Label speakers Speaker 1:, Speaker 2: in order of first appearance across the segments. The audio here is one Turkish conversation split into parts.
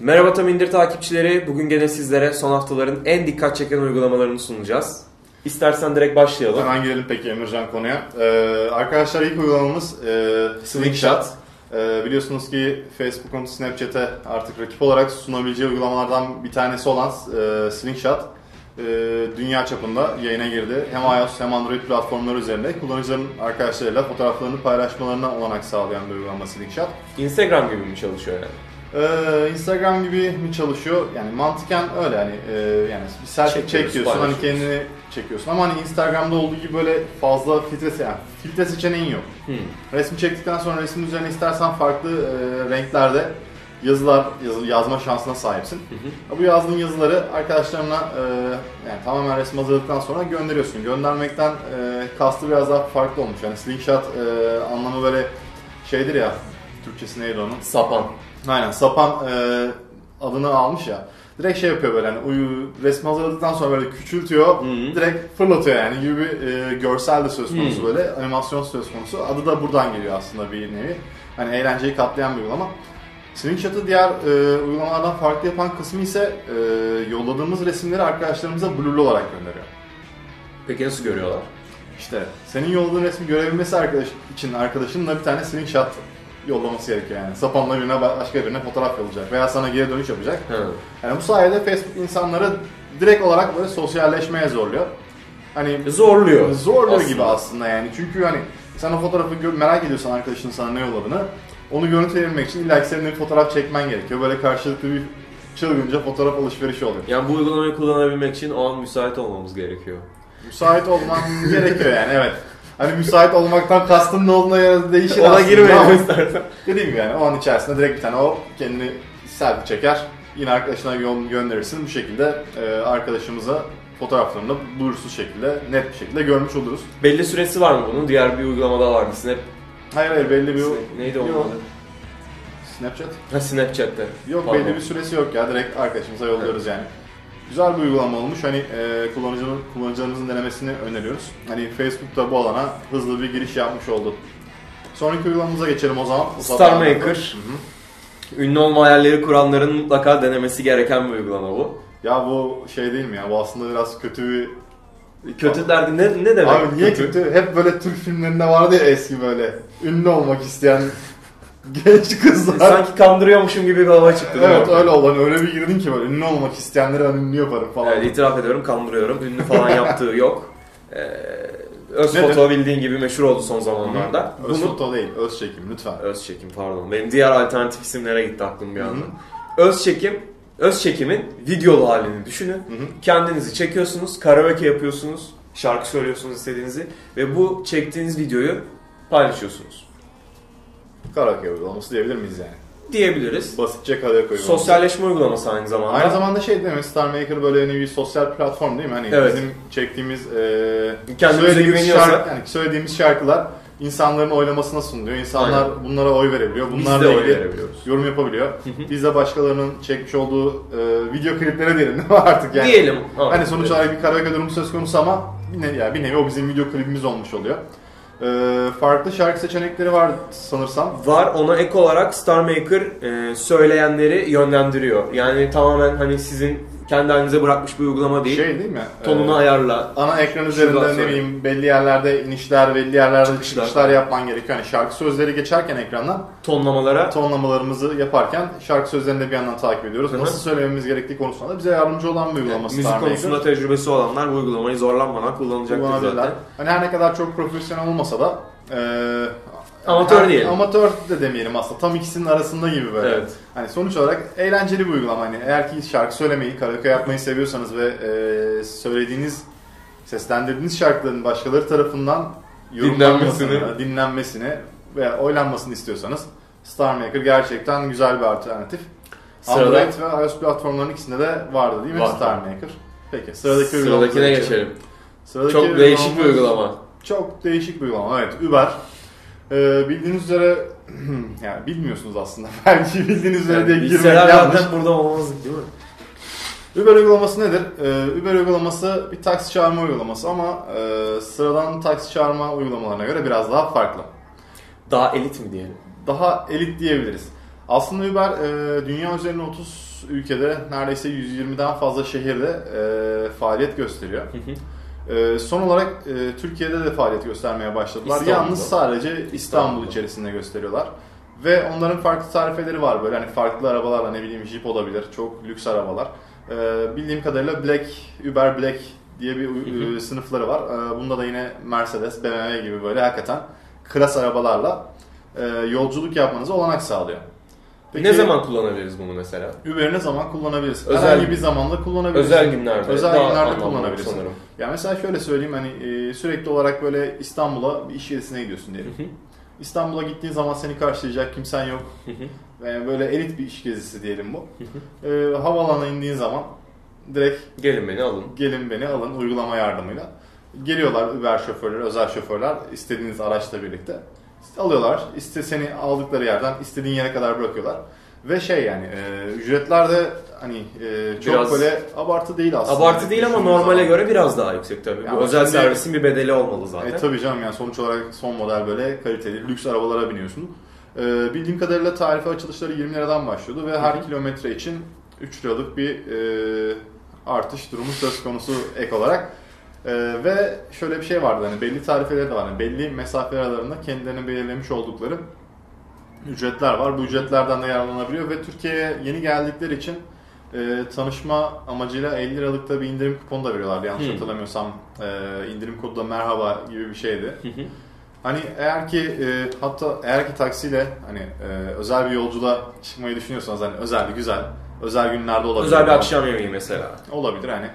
Speaker 1: Merhaba Tam İndir takipçileri. Bugün gene sizlere son haftaların en dikkat çeken uygulamalarını sunacağız. İstersen direkt başlayalım.
Speaker 2: Hemen gelelim peki Emircan konuya. Ee, arkadaşlar ilk uygulamamız e, Slingshot. Ee, biliyorsunuz ki Facebook'un Snapchat'e artık rakip olarak sunabileceği uygulamalardan bir tanesi olan e, Slingshot e, dünya çapında yayına girdi. Hem iOS hem Android platformları üzerinde kullanıcıların arkadaşlarıyla fotoğraflarını paylaşmalarına olanak sağlayan bir uygulama Slingshot.
Speaker 1: Instagram gibi mi çalışıyor yani?
Speaker 2: Ee, Instagram gibi mi çalışıyor? Yani mantıken öyle hani e, yani bir selfie
Speaker 1: Çekiyoruz,
Speaker 2: çekiyorsun hani
Speaker 1: paylaşıyoruz.
Speaker 2: kendini çekiyorsun ama hani Instagram'da olduğu gibi böyle fazla filtre yani filtre seçeneğin yok.
Speaker 1: Hmm.
Speaker 2: Resmi çektikten sonra resmin üzerine istersen farklı e, renklerde yazılar yazı, yazma şansına sahipsin. Bu yazdığın yazıları arkadaşlarına e, yani tamamen resim hazırladıktan sonra gönderiyorsun. Göndermekten e, kastı biraz daha farklı olmuş. Yani slingshot e, anlamı böyle şeydir ya Türkçesi neydi onun?
Speaker 1: Sapan.
Speaker 2: Aynen sapan e, adını almış ya. Direkt şey yapıyor böyle hani uyu, resmi hazırladıktan sonra böyle küçültüyor.
Speaker 1: Hı hı.
Speaker 2: Direkt fırlatıyor yani gibi bir e, görsel de söz konusu
Speaker 1: Hı.
Speaker 2: böyle. Animasyon söz konusu. Adı da buradan geliyor aslında bir nevi. Hani eğlenceyi katlayan bir uygulama. Slingshot'ı diğer e, uygulamalardan farklı yapan kısmı ise e, yolladığımız resimleri arkadaşlarımıza blurlu olarak gönderiyor.
Speaker 1: Peki nasıl görüyorlar?
Speaker 2: İşte senin yolladığın resmi görebilmesi arkadaş için arkadaşınla bir tane slingshot yollaması gerekiyor yani. Sapanla birine başka birine fotoğraf yollayacak veya sana geri dönüş yapacak.
Speaker 1: Ha.
Speaker 2: Yani bu sayede Facebook insanları direkt olarak böyle sosyalleşmeye zorluyor. Hani
Speaker 1: Zorluyor.
Speaker 2: zorluyor
Speaker 1: aslında.
Speaker 2: gibi aslında yani. Çünkü hani sen o fotoğrafı merak ediyorsan arkadaşın sana ne yolladığını onu görüntüleyebilmek için illa ki senin bir fotoğraf çekmen gerekiyor. Böyle karşılıklı bir çılgınca fotoğraf alışverişi oluyor.
Speaker 1: Yani bu uygulamayı kullanabilmek için o an müsait olmamız gerekiyor.
Speaker 2: Müsait olman gerekiyor yani evet. Hani müsait olmaktan kastın ne olduğuna göre değişir
Speaker 1: Ona girmeyelim istersen.
Speaker 2: Dediğim gibi yani o an içerisinde direkt bir tane o kendini selfie çeker. Yine arkadaşına yol gönderirsin. Bu şekilde e, arkadaşımıza fotoğraflarını blursuz şekilde, net bir şekilde görmüş oluruz.
Speaker 1: Belli süresi var mı bunun? Diğer bir uygulamada vardı. Snap...
Speaker 2: Hayır hayır belli bir...
Speaker 1: Neydi onun adı?
Speaker 2: Snapchat?
Speaker 1: Ha Snapchat'te.
Speaker 2: Yok
Speaker 1: Pardon.
Speaker 2: belli bir süresi yok ya. Direkt arkadaşımıza yolluyoruz yani. Güzel bir uygulama olmuş. Hani e, kullanıcının, kullanıcılarımızın denemesini öneriyoruz. Hani Facebook da bu alana hızlı bir giriş yapmış oldu. Sonraki uygulamamıza geçelim o zaman.
Speaker 1: Star Maker.
Speaker 2: hı.
Speaker 1: Ünlü olma hayalleri kuranların mutlaka denemesi gereken bir uygulama bu.
Speaker 2: Ya bu şey değil mi ya? Bu aslında biraz kötü bir
Speaker 1: Kötü derdi ne, ne demek?
Speaker 2: Abi niye kötü? Hep böyle Türk filmlerinde vardı ya eski böyle. Ünlü olmak isteyen genç kızlar.
Speaker 1: Sanki kandırıyormuşum gibi bir hava çıktı değil
Speaker 2: evet
Speaker 1: mi?
Speaker 2: öyle olan öyle bir girdin ki böyle ünlü olmak isteyenleri ben ünlü yaparım falan.
Speaker 1: Evet, itiraf ediyorum kandırıyorum. Ünlü falan yaptığı yok. Ee, öz
Speaker 2: Nedir?
Speaker 1: foto bildiğin gibi meşhur oldu son zamanlarda.
Speaker 2: Öz
Speaker 1: Bunu
Speaker 2: foto değil, öz çekim lütfen.
Speaker 1: öz çekim pardon. Benim diğer alternatif isimlere gitti aklım bir anda. Öz çekim Öz çekimin videolu halini düşünün. Kendinizi çekiyorsunuz, karaoke yapıyorsunuz, şarkı söylüyorsunuz istediğinizi ve bu çektiğiniz videoyu paylaşıyorsunuz.
Speaker 2: Karaoke uygulaması diyebilir miyiz yani?
Speaker 1: Diyebiliriz.
Speaker 2: Basitçe karaoke uygulaması.
Speaker 1: Sosyalleşme uygulaması aynı zamanda.
Speaker 2: Aynı zamanda şey değil mi? Star Maker böyle hani bir sosyal platform değil mi? Hani
Speaker 1: Evet.
Speaker 2: bizim çektiğimiz e,
Speaker 1: Kendimize
Speaker 2: söylediğimiz şarkı, yani söylediğimiz şarkılar insanların oylamasına sunuluyor. İnsanlar
Speaker 1: Aynen.
Speaker 2: bunlara oy verebiliyor.
Speaker 1: De oy
Speaker 2: ilgili
Speaker 1: verebiliyoruz.
Speaker 2: yorum yapabiliyor. Biz de başkalarının çekmiş olduğu e, video kliplere diyelim değil mi artık yani.
Speaker 1: Diyelim.
Speaker 2: Hani sonuç olarak bir karaoke durumu söz konusu ama bir nevi, yani bir nevi o bizim video klibimiz olmuş oluyor. E, farklı şarkı seçenekleri var sanırsam.
Speaker 1: Var ona ek olarak Star Maker e, söyleyenleri yönlendiriyor. Yani tamamen hani sizin kendi halinize bırakmış bir uygulama değil.
Speaker 2: Şey değil mi?
Speaker 1: Tonunu
Speaker 2: E,
Speaker 1: ayarla.
Speaker 2: ana ekran
Speaker 1: Şuradan
Speaker 2: üzerinde ne bileyim belli yerlerde inişler, belli yerlerde
Speaker 1: Çıkışlar.
Speaker 2: çıkışlar, yapman gerekiyor. Yani şarkı sözleri geçerken ekrandan
Speaker 1: Tonlamalara
Speaker 2: tonlamalarımızı yaparken şarkı sözlerini de bir yandan takip ediyoruz.
Speaker 1: Hı hı.
Speaker 2: Nasıl söylememiz gerektiği konusunda da bize yardımcı olan bir uygulama
Speaker 1: müzik
Speaker 2: Star Maker.
Speaker 1: konusunda tecrübesi olanlar bu uygulamayı zorlanmadan kullanacaktır zaten.
Speaker 2: Hani her ne kadar çok profesyonel olmasa da eee,
Speaker 1: Amatör
Speaker 2: her-
Speaker 1: diyelim.
Speaker 2: Amatör de demeyelim aslında. Tam ikisinin arasında gibi böyle.
Speaker 1: Evet.
Speaker 2: Hani sonuç olarak eğlenceli bir uygulama. Hani eğer ki şarkı söylemeyi, karaoke yapmayı seviyorsanız ve eee, söylediğiniz, seslendirdiğiniz şarkıların başkaları tarafından
Speaker 1: Dinlenmesini.
Speaker 2: dinlenmesini veya oylanmasını istiyorsanız Star Maker gerçekten güzel bir alternatif.
Speaker 1: Sırada-
Speaker 2: Android ve iOS platformlarının ikisinde de vardı değil mi
Speaker 1: Var.
Speaker 2: Star Maker? Peki sıradaki
Speaker 1: Sıradakine
Speaker 2: uygulamamıza
Speaker 1: geçelim.
Speaker 2: Sıradaki
Speaker 1: Çok değişik bir uygulama.
Speaker 2: Çok değişik bir uygulama. Evet, Uber. Ee, bildiğiniz üzere yani bilmiyorsunuz aslında. Belki bildiğiniz üzere diye girmek yanlış.
Speaker 1: burada olmazdık değil mi?
Speaker 2: Uber uygulaması nedir? Ee, Uber uygulaması bir taksi çağırma uygulaması ama e, sıradan taksi çağırma uygulamalarına göre biraz daha farklı.
Speaker 1: Daha elit mi diyelim?
Speaker 2: Daha elit diyebiliriz. Aslında Uber e, dünya üzerinde 30 ülkede neredeyse 120'den fazla şehirde e, faaliyet gösteriyor. E, son olarak e, Türkiye'de de faaliyet göstermeye başladılar.
Speaker 1: İstanbul'da.
Speaker 2: Yalnız sadece İstanbul
Speaker 1: İstanbul'da.
Speaker 2: içerisinde gösteriyorlar. Ve onların farklı tarifeleri var böyle hani farklı arabalarla ne bileyim Jeep olabilir, çok lüks arabalar. E, bildiğim kadarıyla Black, Uber Black diye bir e, sınıfları var. E, bunda da yine Mercedes, BMW gibi böyle hakikaten klas arabalarla e, yolculuk yapmanıza olanak sağlıyor.
Speaker 1: Ne zaman kullanabiliriz bunu mesela?
Speaker 2: Uber'i ne zaman kullanabilirsin?
Speaker 1: Özel-
Speaker 2: Herhangi bir zamanda kullanabilirsin.
Speaker 1: Özel günlerde.
Speaker 2: Özel
Speaker 1: daha
Speaker 2: günlerde
Speaker 1: anlamlı
Speaker 2: kullanabilirsin.
Speaker 1: Sanırım.
Speaker 2: Ya mesela şöyle söyleyeyim hani e, sürekli olarak böyle İstanbul'a bir iş gezisine gidiyorsun diyelim. İstanbul'a gittiğin zaman seni karşılayacak kimsen yok. Böyle elit bir iş gezisi diyelim bu. e, havaalanına indiğin zaman direkt
Speaker 1: Gelin beni alın.
Speaker 2: gelin beni alın uygulama yardımıyla. Geliyorlar Uber şoförleri, özel şoförler istediğiniz araçla birlikte. Alıyorlar, iste seni aldıkları yerden istediğin yere kadar bırakıyorlar. Ve şey yani e, ücretler de hani e, çok
Speaker 1: Biraz-
Speaker 2: böyle abartı değil aslında.
Speaker 1: Abartı değil ama normale
Speaker 2: zaman.
Speaker 1: göre biraz daha yüksek tabii.
Speaker 2: Ya
Speaker 1: Bu özel
Speaker 2: şimdi-
Speaker 1: servisin bir bedeli olmalı zaten.
Speaker 2: E tabii canım yani sonuç olarak son model böyle kaliteli lüks arabalara biniyorsun. E, bildiğim kadarıyla tarife açılışları 20 liradan başlıyordu ve her kilometre için 3 liralık bir e, artış durumu söz konusu ek olarak. E, ve şöyle bir şey vardı hani belli tarifeleri de var. Yani belli mesafe aralarında kendilerine belirlemiş oldukları ücretler var. Bu ücretlerden de yararlanabiliyor ve Türkiye'ye yeni geldikleri için e, tanışma amacıyla 50 liralık da bir indirim kuponu da veriyorlardı yanlış
Speaker 1: Hmm.
Speaker 2: hatırlamıyorsam. E, indirim kodu da merhaba gibi bir şeydi.
Speaker 1: Hı hı.
Speaker 2: Hani eğer ki e, hatta eğer ki taksiyle hani e, özel bir yolculuğa çıkmayı düşünüyorsanız hani özel güzel özel günlerde olabilir.
Speaker 1: Özel bir akşam yemeği mesela.
Speaker 2: Olabilir hani.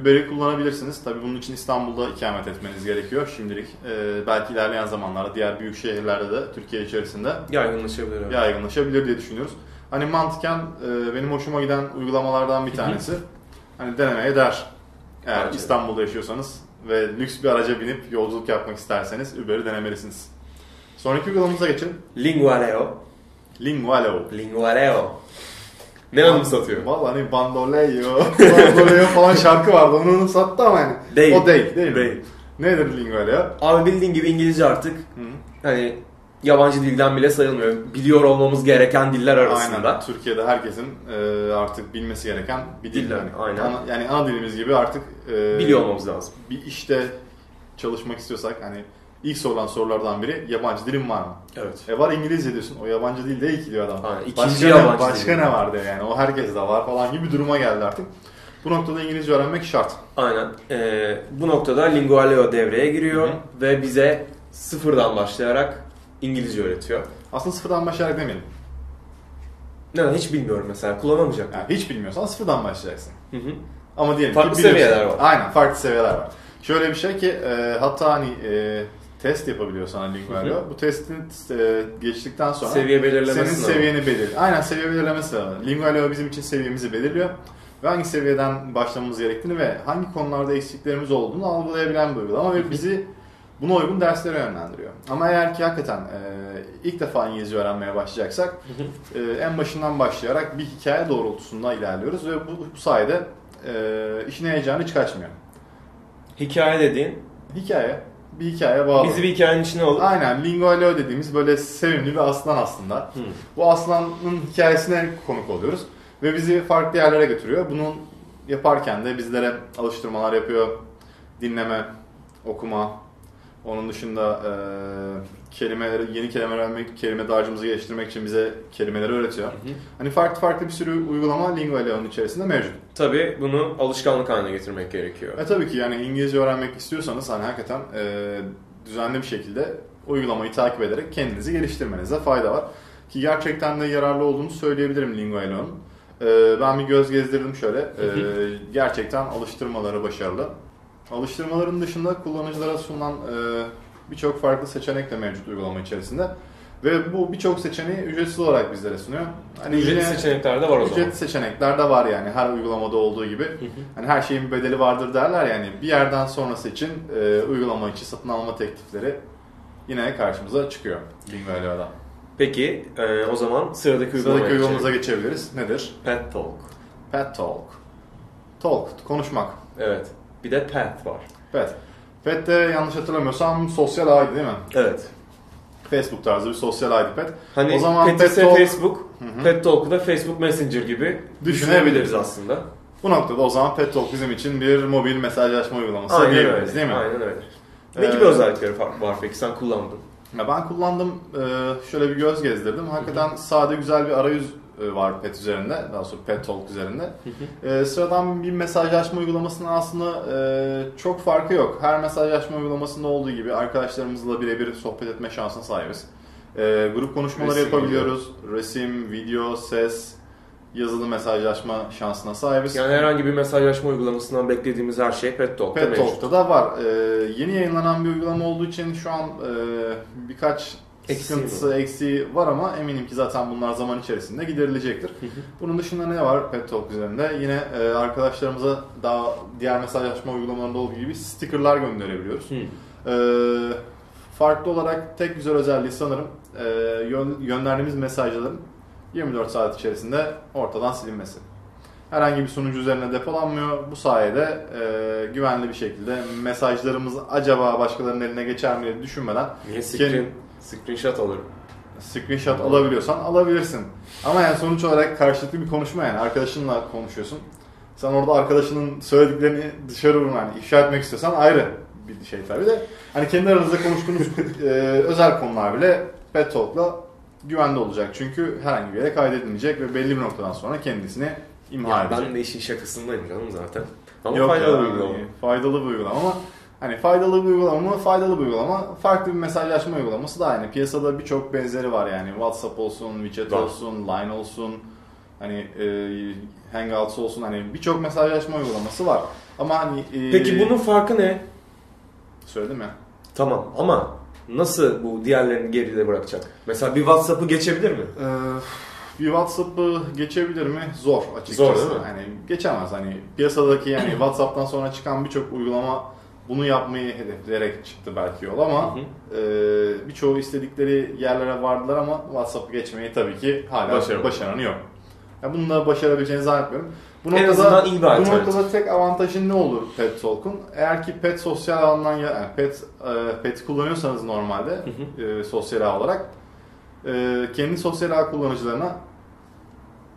Speaker 2: Uber'i kullanabilirsiniz. Tabii bunun için İstanbul'da ikamet etmeniz gerekiyor şimdilik. E, belki ilerleyen zamanlarda diğer büyük şehirlerde de Türkiye içerisinde
Speaker 1: Yaygınlaşabilir. evet.
Speaker 2: yaygınlaşabilir diye düşünüyoruz. Hani mantıken e, benim hoşuma giden uygulamalardan bir tanesi. Hani denemeye değer. Eğer
Speaker 1: Bence.
Speaker 2: İstanbul'da yaşıyorsanız ve lüks bir araca binip yolculuk yapmak isterseniz Uber'i denemelisiniz. Sonraki uygulamamıza geçelim.
Speaker 1: Lingualeo.
Speaker 2: Lingualo.
Speaker 1: Lingualeo. Ne anımsatıyor?
Speaker 2: Valla hani Bandoleo, Bandoleo falan şarkı vardı. Onu onu sattı ama yani.
Speaker 1: Değil.
Speaker 2: O değil değil mi?
Speaker 1: Değil.
Speaker 2: Nedir Lingualeo?
Speaker 1: Abi bildiğin gibi İngilizce artık
Speaker 2: Hı.
Speaker 1: hani yabancı dilden bile sayılmıyor. Biliyor olmamız gereken diller arasında.
Speaker 2: Aynen. Türkiye'de herkesin e, artık bilmesi gereken bir dil.
Speaker 1: Diller,
Speaker 2: Yani.
Speaker 1: aynen.
Speaker 2: Ana- yani ana dilimiz gibi artık e,
Speaker 1: Biliyor olmamız lazım.
Speaker 2: bir işte çalışmak istiyorsak hani ilk sorulan sorulardan biri yabancı dilin var mı?
Speaker 1: Evet.
Speaker 2: E var İngilizce diyorsun. O yabancı dil değil ki diyor adam.
Speaker 1: Aynen, ikinci
Speaker 2: başka
Speaker 1: yabancı
Speaker 2: ne, başka ne var diyor yani. O herkes de var falan gibi bir duruma geldi artık. Bu noktada İngilizce öğrenmek şart.
Speaker 1: Aynen. Ee, bu noktada Lingualeo devreye giriyor
Speaker 2: Hı
Speaker 1: ve bize sıfırdan başlayarak İngilizce öğretiyor.
Speaker 2: Aslında sıfırdan başlayarak demeyelim.
Speaker 1: Ne hiç bilmiyorum mesela kullanamayacak.
Speaker 2: Yani hiç bilmiyorsan sıfırdan başlayacaksın.
Speaker 1: Hı hı.
Speaker 2: Ama diyelim
Speaker 1: Farklı
Speaker 2: ki biliyorsun.
Speaker 1: seviyeler var.
Speaker 2: Aynen farklı seviyeler var. Şöyle bir şey ki e, hatta hani e, test yapabiliyor sana Lingualeo. Bu testin e, geçtikten sonra
Speaker 1: Seviye belirlemesi
Speaker 2: senin seviyeni belir. Aynen seviye belirlemesi var. Lingualeo bizim için seviyemizi belirliyor. Ve hangi seviyeden başlamamız gerektiğini ve hangi konularda eksiklerimiz olduğunu algılayabilen bir uygulama ve bizi buna uygun derslere yönlendiriyor. Ama eğer ki hakikaten e, ilk defa İngilizce öğrenmeye başlayacaksak e, en başından başlayarak bir hikaye doğrultusunda ilerliyoruz ve bu, bu sayede e, işin heyecanı hiç kaçmıyor.
Speaker 1: Hikaye dediğin
Speaker 2: Hikaye, bir hikaye bağlı.
Speaker 1: bizi bir hikayenin içine alıp
Speaker 2: Aynen Lingualeo dediğimiz böyle sevimli bir aslan aslında.
Speaker 1: Hı.
Speaker 2: Bu aslanın hikayesine konuk oluyoruz ve bizi farklı yerlere götürüyor. Bunun yaparken de bizlere alıştırmalar yapıyor. Dinleme, okuma, onun dışında e, kelimeleri, yeni kelimeler öğrenmek, kelime dağarcığımızı geliştirmek için bize kelimeleri öğretiyor. Hani farklı farklı bir sürü uygulama Lingualeo'nun içerisinde mevcut.
Speaker 1: tabii bunu alışkanlık haline getirmek gerekiyor.
Speaker 2: Ve tabii ki yani İngilizce öğrenmek istiyorsanız hani hakikaten e, düzenli bir şekilde uygulamayı takip ederek kendinizi geliştirmenize fayda var. Ki gerçekten de yararlı olduğunu söyleyebilirim Lingualeo'nun. E, ben bir göz gezdirdim şöyle. E, gerçekten alıştırmaları başarılı. Alıştırmaların dışında kullanıcılara sunulan e, birçok farklı seçenek de mevcut uygulama içerisinde. Ve bu birçok seçeneği ücretsiz olarak bizlere sunuyor. Hani
Speaker 1: Ücretli
Speaker 2: yine-
Speaker 1: seçenekler de var o zaman.
Speaker 2: Ücretli seçenekler de var yani her uygulamada olduğu gibi. Hani her şeyin bir bedeli vardır derler yani bir yerden sonrası için e, uygulama içi satın alma teklifleri yine karşımıza çıkıyor Lingualeo'da.
Speaker 1: Peki e, o zaman sıradaki
Speaker 2: Sıradaki uygulamamıza
Speaker 1: geçelim.
Speaker 2: geçebiliriz. Nedir?
Speaker 1: Pet Talk.
Speaker 2: Pet Talk. Talk, konuşmak.
Speaker 1: Evet. Bir de Pet var.
Speaker 2: Pet. Pet de yanlış hatırlamıyorsam sosyal ağydı değil mi?
Speaker 1: Evet.
Speaker 2: Facebook tarzı bir sosyal ID pet.
Speaker 1: Hani
Speaker 2: O zaman
Speaker 1: Pet
Speaker 2: Pet
Speaker 1: ise
Speaker 2: Talk-
Speaker 1: Facebook, Pet Talk'u da Facebook Messenger gibi düşünebiliriz aslında.
Speaker 2: Bu noktada o zaman Pet Talk bizim için bir mobil mesajlaşma uygulaması
Speaker 1: Aynen
Speaker 2: diyebiliriz
Speaker 1: öyle.
Speaker 2: değil mi?
Speaker 1: Aynen öyle. Ne
Speaker 2: Ee,
Speaker 1: gibi özellikleri var peki sen kullandın?
Speaker 2: Ya ben kullandım, e, şöyle bir göz gezdirdim. Hakikaten sade güzel bir arayüz e, var Pet üzerinde, daha sonra Pet Talk üzerinde. E, sıradan bir mesajlaşma uygulamasının aslında e, çok farkı yok. Her mesajlaşma uygulamasında olduğu gibi arkadaşlarımızla birebir sohbet etme şansına sahibiz. E, grup konuşmaları
Speaker 1: Resim,
Speaker 2: yapabiliyoruz. Resim, video, ses, yazılı mesajlaşma şansına sahibiz.
Speaker 1: Yani herhangi bir mesajlaşma uygulamasından beklediğimiz her şey Pet Talk'ta
Speaker 2: Pet
Speaker 1: mevcut.
Speaker 2: Talk'ta da var. Ee, yeni yayınlanan bir uygulama olduğu için şu an e, birkaç Sıkıntısı, eksiği var ama eminim ki zaten bunlar zaman içerisinde giderilecektir. Bunun dışında ne var Pet Talk üzerinde? Yine e, arkadaşlarımıza daha diğer mesajlaşma uygulamalarında olduğu gibi stickerlar gönderebiliyoruz. Ee, farklı olarak tek güzel özelliği sanırım e, yön- gönderdiğimiz mesajların 24 saat içerisinde ortadan silinmesi. Herhangi bir sunucu üzerine depolanmıyor. Bu sayede e, güvenli bir şekilde mesajlarımız acaba başkalarının eline geçer mi diye düşünmeden
Speaker 1: Niye screen, screenshot alırım?
Speaker 2: screenshot alabiliyorsan alabilirsin. Ama yani sonuç olarak karşılıklı bir konuşma yani arkadaşınla konuşuyorsun. Sen orada arkadaşının söylediklerini dışarı vurma yani ifşa etmek istiyorsan ayrı bir şey tabii de. Hani kendi aranızda konuştuğunuz e, özel konular bile Pet Talk'la güvende olacak. Çünkü herhangi bir yere kaydedilmeyecek ve belli bir noktadan sonra kendisini imha
Speaker 1: Ya
Speaker 2: edecek.
Speaker 1: ben de işin şakasındayım canım zaten. Ama
Speaker 2: Yok
Speaker 1: faydalı
Speaker 2: ya,
Speaker 1: bir uygulama.
Speaker 2: Faydalı bir uygulama ama hani faydalı bir uygulama mı? Faydalı bir uygulama. Farklı bir mesajlaşma uygulaması da aynı. Piyasada birçok benzeri var yani. WhatsApp olsun, WeChat
Speaker 1: Var.
Speaker 2: olsun, Line olsun, hani e, Hangouts olsun hani birçok mesajlaşma uygulaması var. Ama hani e,
Speaker 1: Peki bunun farkı ne?
Speaker 2: söyledim ya.
Speaker 1: Tamam ama nasıl bu diğerlerini geride bırakacak? Mesela bir WhatsApp'ı geçebilir mi?
Speaker 2: Ee, bir WhatsApp'ı geçebilir mi? Zor açıkçası.
Speaker 1: Zor değil mi?
Speaker 2: Hani geçemez. Hani piyasadaki yani WhatsApp'tan sonra çıkan birçok uygulama bunu yapmayı hedefleyerek çıktı belki yol ama
Speaker 1: Hı hı.
Speaker 2: e, birçoğu istedikleri yerlere vardılar ama WhatsApp'ı geçmeyi tabii ki hala
Speaker 1: Başaramadı.
Speaker 2: başaranı yok. Ya bunu da başarabileceğini zannetmiyorum. Bu
Speaker 1: En azından iyi bir
Speaker 2: bu noktada tek avantajı ne olur Pet Talk'un? Eğer ki Pet sosyal alandan ya yani Pet e, Pet kullanıyorsanız normalde e, sosyal ağ olarak e, kendi sosyal ağ kullanıcılarına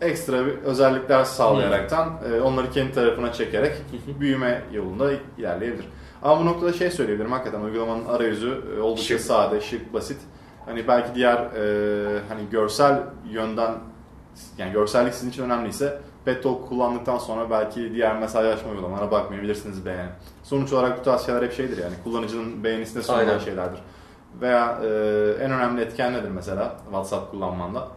Speaker 2: ekstra bir özellikler sağlayaraktan e, onları kendi tarafına çekerek büyüme yolunda ilerleyebilir. Ama bu noktada şey söyleyebilirim hakikaten uygulamanın arayüzü e, oldukça
Speaker 1: Şık.
Speaker 2: sade, şık, basit. Hani belki diğer e, hani görsel yönden yani görsellik sizin için önemliyse Pet Talk kullandıktan sonra belki diğer mesajlaşma uygulamalarına bakmayabilirsiniz yani. Sonuç olarak bu tarz şeyler hep şeydir yani kullanıcının beğenisine sunulan
Speaker 1: Aynen.
Speaker 2: şeylerdir. Veya e, en önemli etken nedir mesela WhatsApp kullanmanda?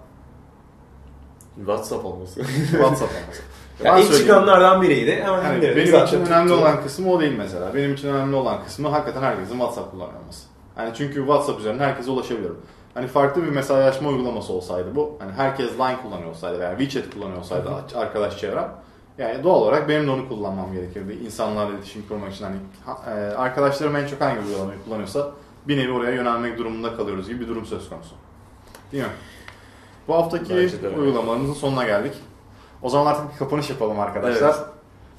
Speaker 1: WhatsApp olması.
Speaker 2: WhatsApp olması.
Speaker 1: ya
Speaker 2: Ben
Speaker 1: ilk
Speaker 2: söyleyeyim.
Speaker 1: çıkanlardan biriydi. Hemen
Speaker 2: Yani benim
Speaker 1: Zaten
Speaker 2: için önemli
Speaker 1: tuttu.
Speaker 2: olan kısmı o değil mesela. Benim için önemli olan kısmı hakikaten herkesin WhatsApp kullanıyor olması. Yani çünkü WhatsApp üzerinden herkese ulaşabiliyorum. Hani farklı bir mesajlaşma uygulaması olsaydı bu, hani herkes Line kullanıyor olsaydı veya WeChat kullanıyor olsaydı arkadaş çevrem, yani doğal olarak benim de onu kullanmam gerekirdi. İnsanlarla iletişim kurmak için hani ha- e, arkadaşlarım en çok hangi uygulamayı kullanıyorsa bir nevi oraya yönelmek durumunda kalıyoruz gibi bir durum söz konusu. Değil mi? Bu haftaki uygulamalarımızın sonuna geldik. O zaman artık bir kapanış yapalım arkadaşlar.
Speaker 1: Evet.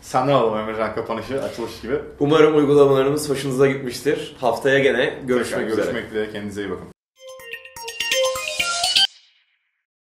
Speaker 2: Senden alalım Emircan kapanışı, açılış gibi.
Speaker 1: Umarım uygulamalarımız hoşunuza gitmiştir. Haftaya gene görüşmek
Speaker 2: Tekrar
Speaker 1: üzere.
Speaker 2: Görüşmek dileğiyle kendinize iyi bakın.